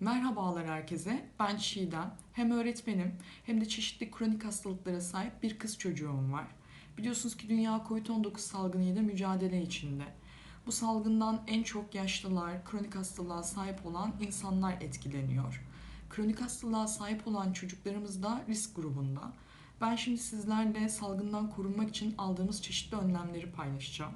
Merhabalar herkese. Ben Çiğdem. Hem öğretmenim hem de çeşitli kronik hastalıklara sahip bir kız çocuğum var. Biliyorsunuz ki dünya COVID-19 salgınıyla mücadele içinde. Bu salgından en çok yaşlılar, kronik hastalığa sahip olan insanlar etkileniyor. Kronik hastalığa sahip olan çocuklarımız da risk grubunda. Ben şimdi sizlerle salgından korunmak için aldığımız çeşitli önlemleri paylaşacağım.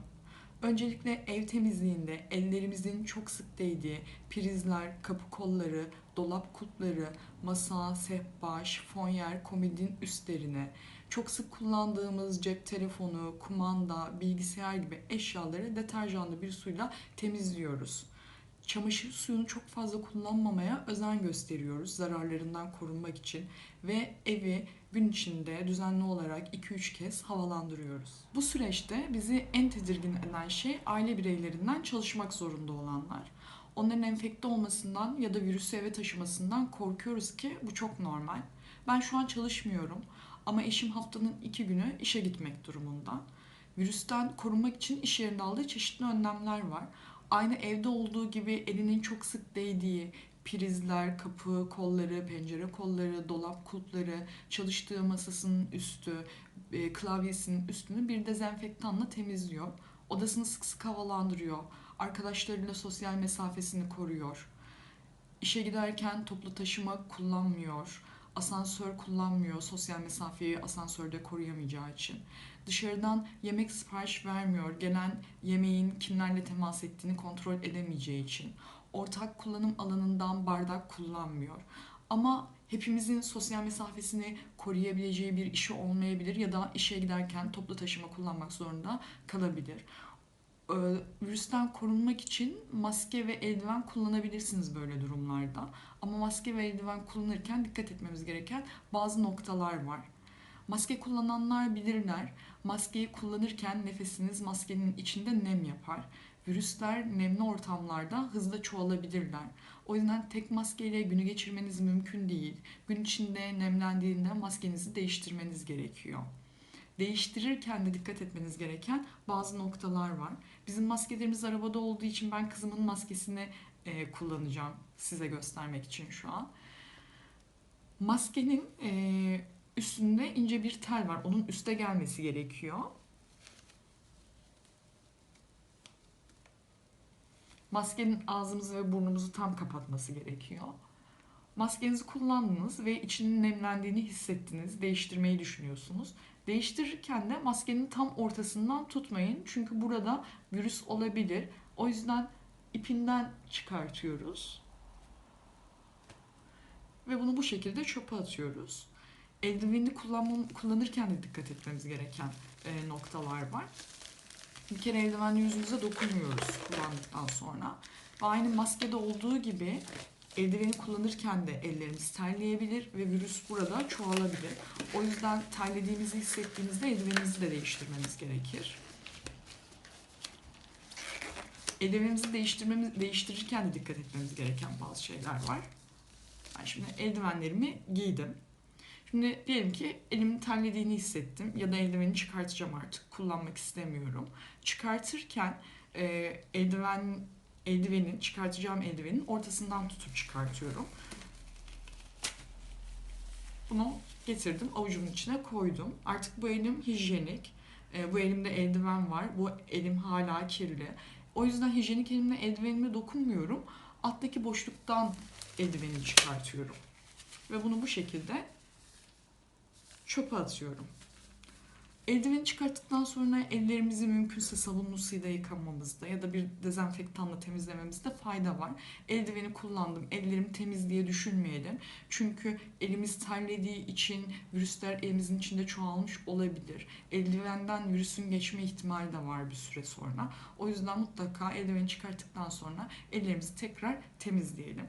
Öncelikle ev temizliğinde ellerimizin çok sık değdiği prizler, kapı kolları, dolap kulpları, masa, sehpa, şifonyer, komodin üstlerine, çok sık kullandığımız cep telefonu, kumanda, bilgisayar gibi eşyaları deterjanlı bir suyla temizliyoruz. Çamaşır suyunu çok fazla kullanmamaya özen gösteriyoruz zararlarından korunmak için ve evi gün içinde düzenli olarak 2-3 kez havalandırıyoruz. Bu süreçte bizi en tedirgin eden şey aile bireylerinden çalışmak zorunda olanlar. Onların enfekte olmasından ya da virüsü eve taşımasından korkuyoruz ki bu çok normal. Ben şu an çalışmıyorum ama eşim haftanın iki günü işe gitmek durumunda. Virüsten korunmak için iş yerinde aldığı çeşitli önlemler var. Aynı evde olduğu gibi elinin çok sık değdiği prizler, kapı kolları, pencere kolları, dolap kulpları, çalıştığı masasının üstü, e, klavyesinin üstünü bir dezenfektanla temizliyor. Odasını sık sık havalandırıyor. Arkadaşlarıyla sosyal mesafesini koruyor. İşe giderken toplu taşıma kullanmıyor. Asansör kullanmıyor. Sosyal mesafeyi asansörde koruyamayacağı için. Dışarıdan yemek sipariş vermiyor. Gelen yemeğin kimlerle temas ettiğini kontrol edemeyeceği için. Ortak kullanım alanından bardak kullanmıyor. Ama hepimizin sosyal mesafesini koruyabileceği bir işi olmayabilir ya da işe giderken toplu taşıma kullanmak zorunda kalabilir. Ee, Virüsten korunmak için maske ve eldiven kullanabilirsiniz böyle durumlarda. Ama maske ve eldiven kullanırken dikkat etmemiz gereken bazı noktalar var. Maske kullananlar bilirler. Maskeyi kullanırken nefesiniz maskenin içinde nem yapar. Virüsler nemli ortamlarda hızla çoğalabilirler. O yüzden tek maskeyle günü geçirmeniz mümkün değil. Gün içinde nemlendiğinde maskenizi değiştirmeniz gerekiyor. Değiştirirken de dikkat etmeniz gereken bazı noktalar var. Bizim maskelerimiz arabada olduğu için ben kızımın maskesini e, kullanacağım size göstermek için şu an. Maskenin e, üstünde ince bir tel var. Onun üste gelmesi gerekiyor. Maskenin ağzımızı ve burnumuzu tam kapatması gerekiyor. Maskenizi kullandınız ve içinin nemlendiğini hissettiniz. Değiştirmeyi düşünüyorsunuz. Değiştirirken de maskenin tam ortasından tutmayın. Çünkü burada virüs olabilir. O yüzden ipinden çıkartıyoruz. Ve bunu bu şekilde çöpe atıyoruz. Eldiveni kullanmam, kullanırken de dikkat etmemiz gereken e, noktalar var. Bir kere eldivenle yüzümüze dokunmuyoruz kullandıktan sonra. Ve aynı maskede olduğu gibi eldiveni kullanırken de ellerimiz terleyebilir ve virüs burada çoğalabilir. O yüzden terlediğimizi hissettiğimizde eldivenimizi de değiştirmemiz gerekir. Eldivenimizi değiştirmemiz, değiştirirken de dikkat etmemiz gereken bazı şeyler var. Ben şimdi eldivenlerimi giydim. Şimdi diyelim ki elimin terlediğini hissettim ya da eldiveni çıkartacağım artık kullanmak istemiyorum. Çıkartırken e, eldiven eldivenin çıkartacağım eldivenin ortasından tutup çıkartıyorum. Bunu getirdim avucumun içine koydum. Artık bu elim hijyenik. E, bu elimde eldiven var. Bu elim hala kirli. O yüzden hijyenik elimle eldivenime dokunmuyorum. Alttaki boşluktan eldiveni çıkartıyorum. Ve bunu bu şekilde çöpe atıyorum. Eldiveni çıkarttıktan sonra ellerimizi mümkünse sabunlu suyla yıkamamızda ya da bir dezenfektanla temizlememizde fayda var. Eldiveni kullandım, ellerim temiz diye düşünmeyelim. Çünkü elimiz terlediği için virüsler elimizin içinde çoğalmış olabilir. Eldivenden virüsün geçme ihtimali de var bir süre sonra. O yüzden mutlaka eldiveni çıkarttıktan sonra ellerimizi tekrar temizleyelim.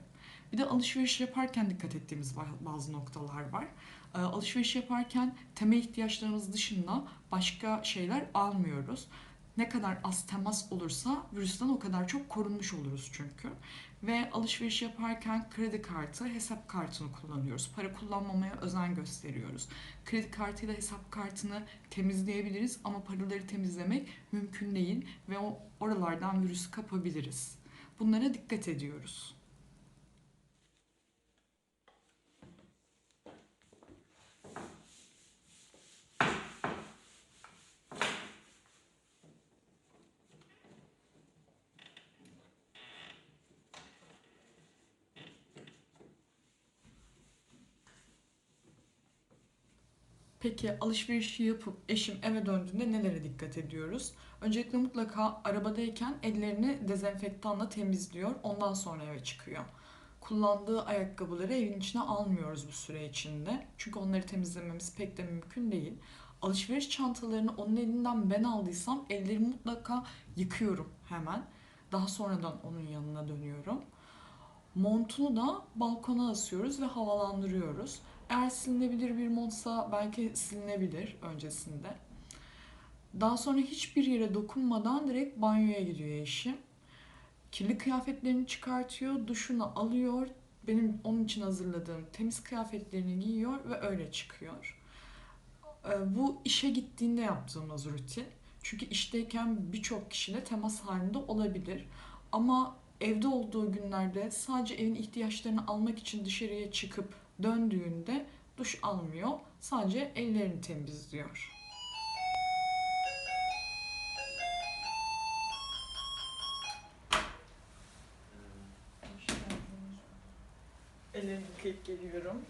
Bir de alışveriş yaparken dikkat ettiğimiz bazı noktalar var. Ee, alışveriş yaparken temel ihtiyaçlarımız dışında başka şeyler almıyoruz. Ne kadar az temas olursa virüsten o kadar çok korunmuş oluruz çünkü. Ve alışveriş yaparken kredi kartı, hesap kartını kullanıyoruz. Para kullanmamaya özen gösteriyoruz. Kredi kartıyla hesap kartını temizleyebiliriz ama paraları temizlemek mümkün değil ve o oralardan virüsü kapabiliriz. Bunlara dikkat ediyoruz. Peki alışverişi yapıp eşim eve döndüğünde nelere dikkat ediyoruz? Öncelikle mutlaka arabadayken ellerini dezenfektanla temizliyor. Ondan sonra eve çıkıyor. Kullandığı ayakkabıları evin içine almıyoruz bu süre içinde. Çünkü onları temizlememiz pek de mümkün değil. Alışveriş çantalarını onun elinden ben aldıysam ellerimi mutlaka yıkıyorum hemen. Daha sonradan onun yanına dönüyorum. Montunu da balkona asıyoruz ve havalandırıyoruz. Eğer silinebilir bir montsa belki silinebilir öncesinde. Daha sonra hiçbir yere dokunmadan direkt banyoya gidiyor eşim. Kirli kıyafetlerini çıkartıyor, duşunu alıyor. Benim onun için hazırladığım temiz kıyafetlerini giyiyor ve öyle çıkıyor. Ee, Bu işe gittiğinde yaptığımız rutin. Çünkü işteyken birçok kişiyle temas halinde olabilir. Ama evde olduğu günlerde sadece evin ihtiyaçlarını almak için dışarıya çıkıp döndüğünde duş almıyor. Sadece ellerini temizliyor. Ellerimi yıkayıp geliyorum.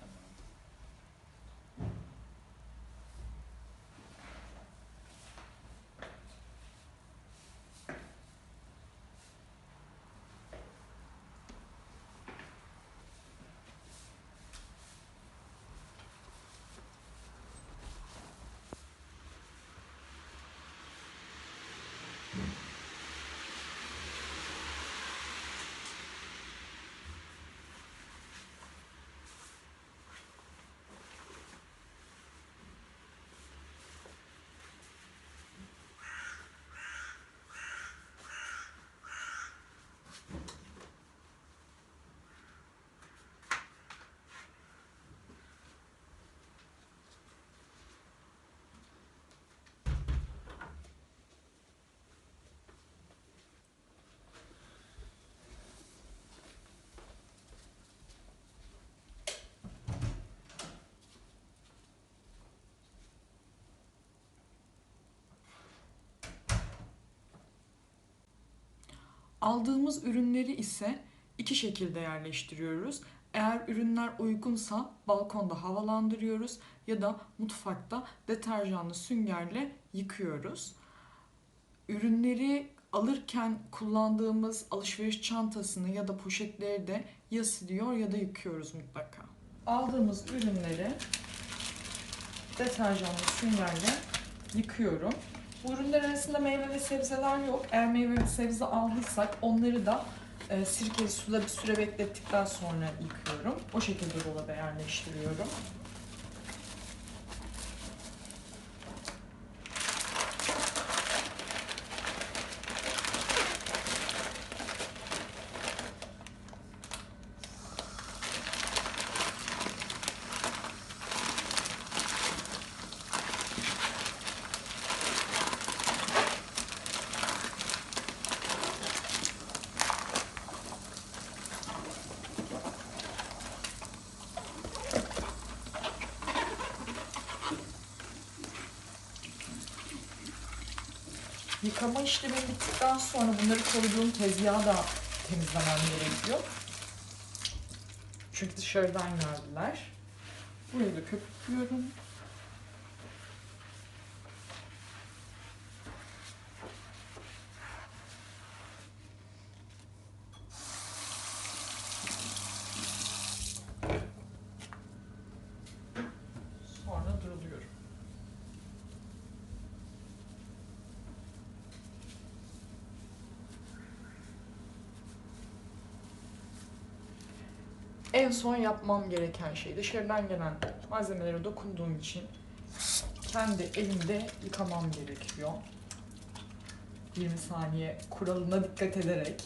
Aldığımız ürünleri ise iki şekilde yerleştiriyoruz. Eğer ürünler uygunsa balkonda havalandırıyoruz ya da mutfakta deterjanlı süngerle yıkıyoruz. Ürünleri alırken kullandığımız alışveriş çantasını ya da poşetleri de ya siliyor ya da yıkıyoruz mutlaka. Aldığımız ürünleri deterjanlı süngerle yıkıyorum. Bu ürünler arasında meyve ve sebzeler yok. Eğer meyve ve sebze aldıysak onları da e, sirkeli suda bir süre beklettikten sonra yıkıyorum. O şekilde dolaba yerleştiriyorum. Yıkama işlemi bittikten sonra bunları koyduğum tezgahı da temizlemem gerekiyor. Çünkü dışarıdan geldiler. Burayı da köpüklüyorum. Sonra duruluyorum. En son yapmam gereken şey dışarıdan gelen malzemelere dokunduğum için kendi elimde yıkamam gerekiyor. 20 saniye kuralına dikkat ederek.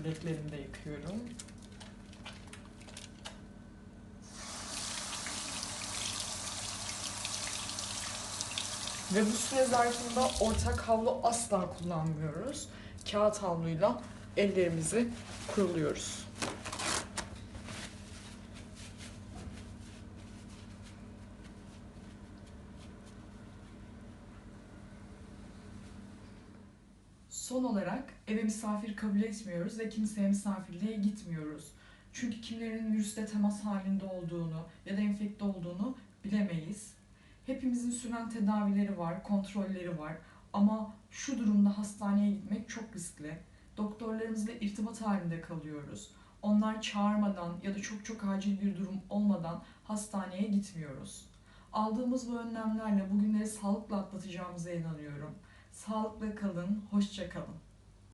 Bileklerimi de yıkıyorum. Ve bu süre zarfında ortak havlu asla kullanmıyoruz. Kağıt havluyla ellerimizi kuruluyoruz. Son olarak eve misafir kabul etmiyoruz ve kimseye misafirliğe gitmiyoruz. Çünkü kimlerin virüsle temas halinde olduğunu ya da enfekte olduğunu bilemeyiz. Hepimizin süren tedavileri var, kontrolleri var ama şu durumda hastaneye gitmek çok riskli. Doktorlarımızla irtibat halinde kalıyoruz. Onlar çağırmadan ya da çok çok acil bir durum olmadan hastaneye gitmiyoruz. Aldığımız bu önlemlerle bugünleri sağlıkla atlatacağımıza inanıyorum. Sağlıkla kalın, hoşça kalın.